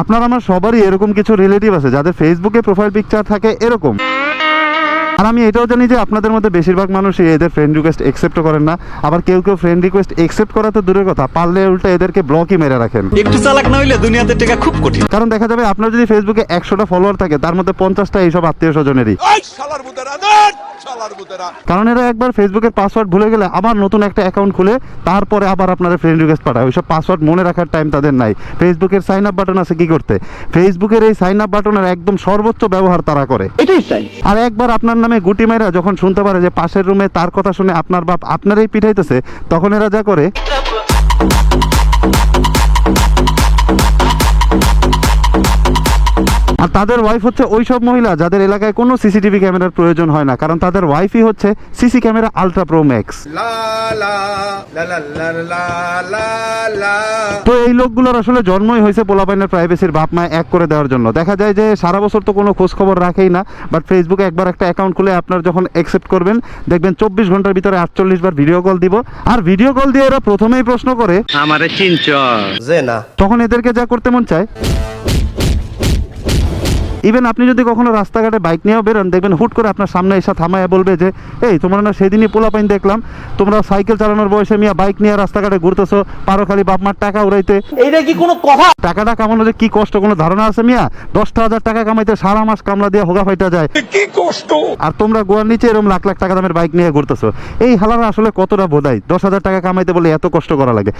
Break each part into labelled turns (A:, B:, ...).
A: আপনার আমার সবারই এরকম কিছু রিলেটিভ আছে যাদের ফেসবুকে প্রোফাইল পিকচার থাকে এরকম। আর আমি এটাও জানি যে আপনাদের মধ্যে বেশিরভাগ মানুষই এদের ফ্রেন্ড রিকোয়েস্ট একসেপ্ট করেন না। আবার কেউ কেউ ফ্রেন্ড রিকোয়েস্ট একসেপ্ট করা তো দূরের কথা পারলে উল্টা এদেরকে ব্লকই মেরে রাখেন।
B: একটু চালাক না হইলে দুনিয়াতে টেকা খুব কঠিন।
A: কারণ দেখা যাবে আপনার যদি ফেসবুকে একশোটা ফলোয়ার থাকে তার মধ্যে পঞ্চাশটা এইসব আত্মীয় স্বজনেরই। কারণ এরা একবার ফেসবুকের পাসওয়ার্ড ভুলে গেলে আবার নতুন একটা অ্যাকাউন্ট খুলে তারপরে আবার আপনারা ফ্রেন্ড রিকোয়েস্ট পাঠায়। ওইসব পাসওয়ার্ড মনে রাখার টাইম তাদের নাই। ফেসবুকের সাইন আপ বাটন আছে কি করতে? ফেসবুকের এই সাইন আপ বাটনের একদম সর্বোচ্চ ব্যবহার তারা করে। আর একবার আপনার নামে গুটি মাইরা যখন শুনতে পারে যে পাশের রুমে তার কথা শুনে আপনার বাপ আপনারই পিঠাইতেছে, তখন এরা যা করে আর তাদের ওয়াইফ হচ্ছে ওই সব মহিলা যাদের এলাকায় কোনো সিসিটিভি ক্যামেরার প্রয়োজন হয় না কারণ তাদের ওয়াইফই হচ্ছে CC camera ultra pro max তো এই লোকগুলোর আসলে জন্মই হয়েছে পোলাপাইনের প্রাইভেসির বাপ মায় এক করে দেওয়ার জন্য। দেখা যায় যে সারা বছর তো কোনো খোঁজ খবর রাখেই না বাট ফেসবুকে একবার একটা অ্যাকাউন্ট খুলে আপনার যখন অ্যাকসেপ্ট করবেন দেখবেন চব্বিশ ঘণ্টার ভিতরে আটচল্লিশ বার ভিডিও কল দিব। আর ভিডিও কল দিয়ে এরা প্রথমেই প্রশ্ন করে
B: আমার
A: তখন এদেরকে যা করতে মন চায়। ইভেন আপনি যদি কখনো রাস্তাঘাটে বাইক নিয়েও বেরোন দেখবেন হুট করে আপনার সামনে এসে থামায় বলবে যে এই তোমরা না সেদিনই পোলাপাইন দেখলাম তোমরা সাইকেল চালানোর বয়সে মিয়া বাইক নিয়ে রাস্তাঘাটে ঘুরতেছো পারো খালি বাপ মার টাকা উড়াইতে।
C: এইটা কি কোনো কথা?
A: টাকাটা কামানো যে কি কষ্ট কোনো ধারণা আছে মিয়া? দশটা হাজার টাকা কামাইতে সারা মাস কামলা দিয়ে হোগা ফাইটা যায়।
D: কি কষ্ট?
A: আর তোমরা গোয়ার নিচে এরকম লাখ লাখ টাকা দামের বাইক নিয়ে ঘুরতেছো। এই হালারা আসলে কতটা বোধাই দশ হাজার টাকা কামাইতে বলে এত কষ্ট করা লাগে।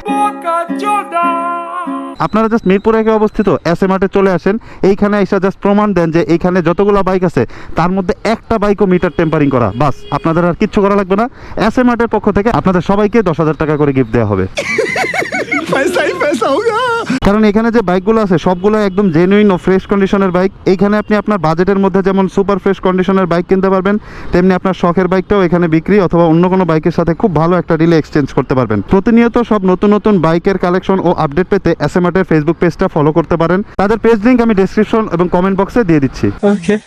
A: আপনারা জাস্ট মিরপুরে একে অবস্থিত এস এ মাঠে চলে আসেন। এইখানে এসে জাস্ট প্রমাণ দেন যে এইখানে যতগুলো বাইক আছে, তার মধ্যে একটা বাইকও মিটার টেম্পারিং করা। বাস, আপনাদের আর কিচ্ছু করা লাগবে না। এস এ মাঠের পক্ষ থেকে আপনাদের সবাইকে দশ হাজার টাকা করে গিফট দেওয়া হবে। কারণ এখানে যে বাইকগুলো আছে সবগুলো একদম জেনুইন ও ফ্রেশ কন্ডিশনের বাইক। এইখানে আপনি আপনার বাজেটের মধ্যে যেমন সুপার ফ্রেশ কন্ডিশনের বাইক কিনতে পারবেন তেমনি আপনার শখের বাইকটাও এখানে বিক্রি অথবা অন্য কোনো বাইকের সাথে খুব ভালো একটা ডিলে এক্সচেঞ্জ করতে পারবেন। প্রতিনিয়ত সব নতুন নতুন বাইকের কালেকশন ও আপডেট পেতে এসএমআটের ফেসবুক পেজটা ফলো করতে পারেন। তাদের পেজ লিংক আমি ডেসক্রিপশন এবং কমেন্ট বক্সে দিয়ে দিচ্ছি।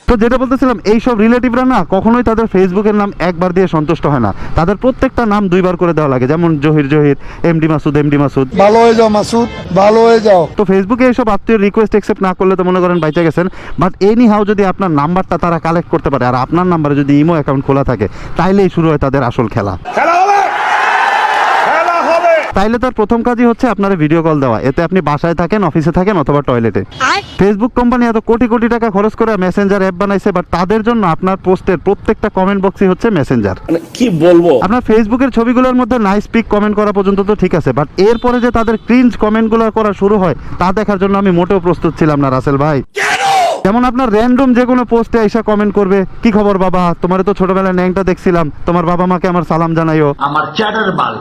A: তো যেটা বলতেছিলাম এই সব রিলেটিভরা না কখনোই তাদের ফেসবুকের নাম একবার দিয়ে সন্তুষ্ট হয় না। তাদের প্রত্যেকটা নাম দুইবার করে দেওয়া লাগে যেমন জহির জহির এমডি মাসুদ এমডি মাসুদ।
E: ভালো হয়ে যাও মাসুদ ভালো হয়ে যাও।
A: তো ফেসবুকে এইসব আত্মীয় রিকোয়েস্ট অ্যাকসেপ্ট না করলে তো মনে করেন বাইচা গেছেন। বাট এনি হাউ যদি আপনার নাম্বারটা তারা কালেক্ট করতে পারে আর আপনার নাম্বারে যদি ইমো অ্যাকাউন্ট খোলা থাকে তাইলেই শুরু হয় তাদের আসল খেলা।
D: খেলা
A: তাইলে তার প্রথম কাজই হচ্ছে আপনার ভিডিও কল দেওয়া। এতে আপনি বাসায় থাকেন অফিসে থাকেন অথবা টয়লেটে ফেসবুক কোম্পানি এত কোটি কোটি টাকা খরচ করে মেসেঞ্জার অ্যাপ বানাইছে বাট তাদের জন্য আপনার পোস্টের প্রত্যেকটা কমেন্ট বক্সই হচ্ছে মেসেঞ্জার
C: কি বলব?
A: আপনার ফেসবুকের ছবিগুলোর মধ্যে নাইস পিক কমেন্ট করা পর্যন্ত তো ঠিক আছে বাট এরপরে যে তাদের ক্রিঞ্জ কমেন্টগুলো করা শুরু হয় তা দেখার জন্য আমি মোটেও প্রস্তুত ছিলাম না রাসেল ভাই। যেমন আপনার র্যান্ডম যে কোনো পোস্টে এসে কমেন্ট করবে কি খবর বাবা? তোমার তো ছোটবেলায় ন্যাংটা দেখছিলাম। তোমার বাবা মাকে আমার সালাম জানাইও।
C: আমার চ্যাটার বাল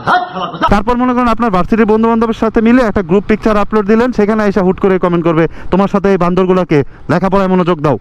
A: তারপর মনে করেন আপনার ভার্সিটির বন্ধু বান্ধবের সাথে মিলে একটা গ্রুপ পিকচার আপলোড দিলেন সেখানে এসে হুট করে কমেন্ট করবে তোমার সাথে এই বান্দরগুলোকে লেখাপড়ায় মনোযোগ দাও।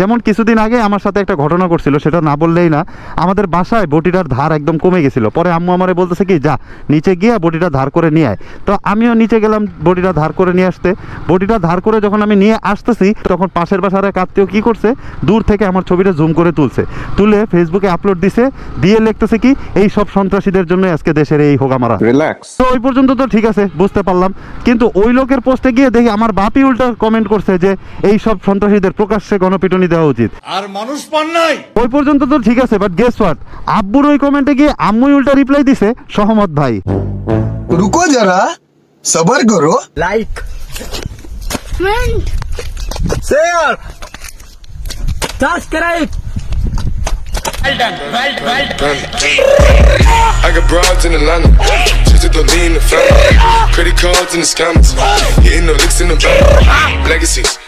A: যেমন কিছুদিন আগে আমার সাথে একটা ঘটনা করছিল সেটা না বললেই না আমাদের বাসায় বটিটার ধার একদম কমে গেছিল। পরে আম্মু আমারে বলতেছে কি যা নিচে গিয়ে বটিটা ধার করে নিয়ে আয়। তো আমিও নিচে গেলাম বটিটা ধার করে নিয়ে আসতে। বটিটা ধার করে যখন আমি নিয়ে আসতেছি তখন পাশের বাসার এক আত্মীয় কি করছে দূর থেকে আমার ছবিটা জুম করে তুলছে। তুলে ফেসবুকে আপলোড দিছে দিয়ে লিখতেছে কি এই সব সন্ত্রাসীদের জন্য আজকে দেশের এই হোগামারা
D: রিল্যাক্স
A: তো ওই পর্যন্ত তো ঠিক আছে বুঝতে পারলাম। কিন্তু ওই লোকের পোস্টে গিয়ে দেখি আমার বাপি উল্টা কমেন্ট করছে যে এই সব সন্ত্রাসীদের প্রকাশ্যে গণপিটনি দেওয়া উচিত।
D: আর মানুষ পান নাই।
A: ওই পর্যন্ত তো ঠিক আছে বাট গেস হোয়াট আব্বুর ওই কমেন্টে গিয়ে আম্মুই উল্টা রিপ্লাই দিছে সহমত ভাই।
E: রুকো যারা সবার করো।
C: Like comment
D: share
C: subscribe
F: Well done, well, well done. I got broads in Atlanta. In the scammers. Hitting the licks in the bank. Legacies.